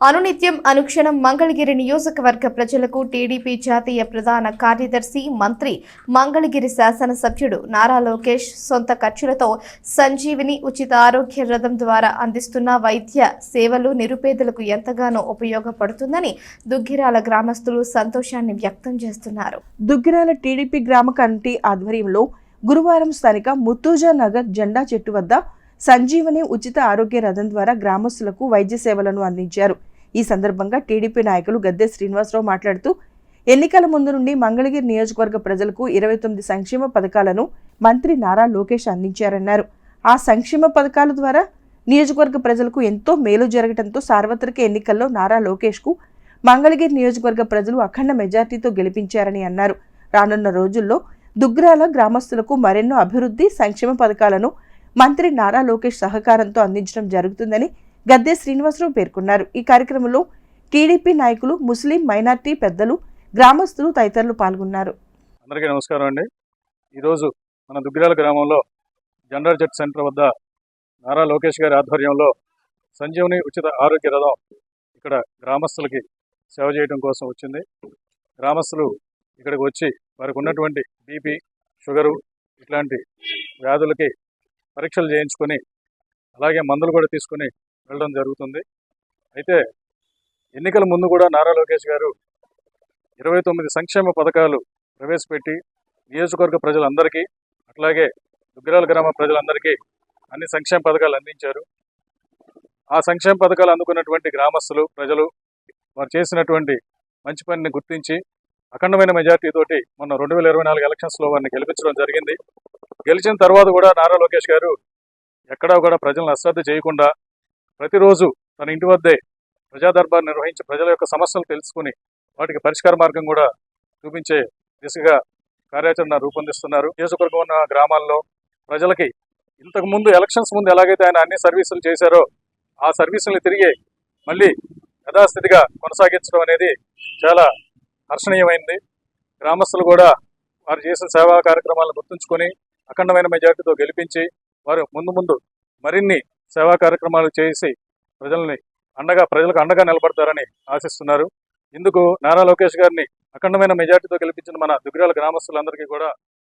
అనునిత్యం అనుక్షణం మంగళగిరి నియోజకవర్గ ప్రజలకు టీడీపీ జాతీయ ప్రధాన కార్యదర్శి మంత్రి మంగళగిరి శాసనసభ్యుడు నారా లోకేష్ సొంత ఖర్చులతో సంజీవిని ఉచిత ఆరోగ్య రథం ద్వారా అందిస్తున్న వైద్య సేవలు నిరుపేదలకు ఎంతగానో ఉపయోగపడుతుందని దుగ్గిరాల గ్రామస్తులు సంతోషాన్ని వ్యక్తం చేస్తున్నారు. దుగ్గిరాల టీడీపీ గ్రామ కమిటీ ఆధ్వర్యంలో గురువారం స్థానిక ముత్తూజా నగర్ జెండా చెట్టు వద్ద సంజీవని ఉచిత ఆరోగ్య రథం ద్వారా గ్రామస్తులకు వైద్య సేవలను అందించారు. ఈ సందర్భంగా టీడీపీ నాయకులు గద్దె శ్రీనివాసరావు మాట్లాడుతూ ఎన్నికల ముందు నుండి మంగళగిరి నియోజకవర్గ ప్రజలకు ఇరవై తొమ్మిది సంక్షేమ పథకాలను మంత్రి నారా లోకేష్ అందించారన్నారు. ఆ సంక్షేమ పథకాల ద్వారా నియోజకవర్గ ప్రజలకు ఎంతో మేలు జరగడంతో సార్వత్రిక ఎన్నికల్లో నారా లోకేష్కు మంగళగిరి నియోజకవర్గ ప్రజలు అఖండ మెజార్టీతో గెలిపించారని అన్నారు. రానున్న రోజుల్లో దుగ్రాల గ్రామస్తులకు మరెన్నో అభివృద్ధి సంక్షేమ పథకాలను మంత్రి నారా లోకేష్ సహకారంతో అందించడం జరుగుతుందని గద్దె శ్రీనివాసరావు పేర్కొన్నారు. ఈ కార్యక్రమంలో టీడీపీ నాయకులు ముస్లిం మైనార్టీ పెద్దలు గ్రామస్తులు తదితరులు పాల్గొన్నారు. అందరికీ నమస్కారం అండి. ఈరోజు మన దుగ్గిరాల గ్రామంలో జనరల్ జెట్ సెంటర్ వద్ద నారా లోకేష్ గారి ఆధ్వర్యంలో సంజీవని ఉచిత ఆరోగ్య రథం ఇక్కడ గ్రామస్తులకి సేవ చేయడం కోసం వచ్చింది. గ్రామస్తులు ఇక్కడికి వచ్చి వారికి ఉన్నటువంటి బీపీ షుగరు ఇట్లాంటి వ్యాధులకి పరీక్షలు చేయించుకొని అలాగే మందులు కూడా తీసుకొని వెళ్ళడం జరుగుతుంది. అయితే ఎన్నికల ముందు కూడా నారా లోకేష్ గారు ఇరవై తొమ్మిది సంక్షేమ పథకాలు ప్రవేశపెట్టి నియోజకవర్గ ప్రజలందరికీ అట్లాగే దుగ్గిరాల గ్రామ ప్రజలందరికీ అన్ని సంక్షేమ పథకాలు అందించారు. ఆ సంక్షేమ పథకాలు అందుకున్నటువంటి గ్రామస్తులు ప్రజలు వారు చేసినటువంటి మంచి పనిని గుర్తించి అఖండమైన మెజార్టీతోటి మొన్న రెండు వేల ఇరవై నాలుగు ఎలక్షన్స్లో వారిని గెలిపించడం జరిగింది. గెలిచిన తర్వాత కూడా నారా లోకేష్ గారు ఎక్కడా కూడా ప్రజలను అశ్రద్ధ చేయకుండా ప్రతిరోజు తన ఇంటి వద్దే ప్రజాదర్బార్ నిర్వహించి ప్రజల యొక్క సమస్యలు తెలుసుకుని వాటికి పరిష్కార మార్గం కూడా చూపించే దిశగా కార్యాచరణ రూపొందిస్తున్నారు. నియోజకవర్గం ఉన్న గ్రామాల్లో ప్రజలకి ఇంతకు ముందు ఎలక్షన్స్ ముందు ఎలాగైతే ఆయన అన్ని సర్వీసులు చేశారో ఆ సర్వీసుల్ని తిరిగి మళ్ళీ యథాస్థితిగా కొనసాగించడం అనేది చాలా హర్షణీయమైంది. గ్రామస్తులు కూడా వారు చేసిన సేవా కార్యక్రమాలను గుర్తుంచుకొని అఖండమైన మెజార్టీతో గెలిపించి వారు ముందు ముందు మరిన్ని సేవా కార్యక్రమాలు చేసి ప్రజల్ని అండగా ప్రజలకు అండగా నిలబడతారని ఆశిస్తున్నారు. ఇందుకు నారా లోకేష్ గారిని అఖండమైన మెజార్టీతో గెలిపించిన మన దుగ్గిరాల గ్రామస్తులందరికీ కూడా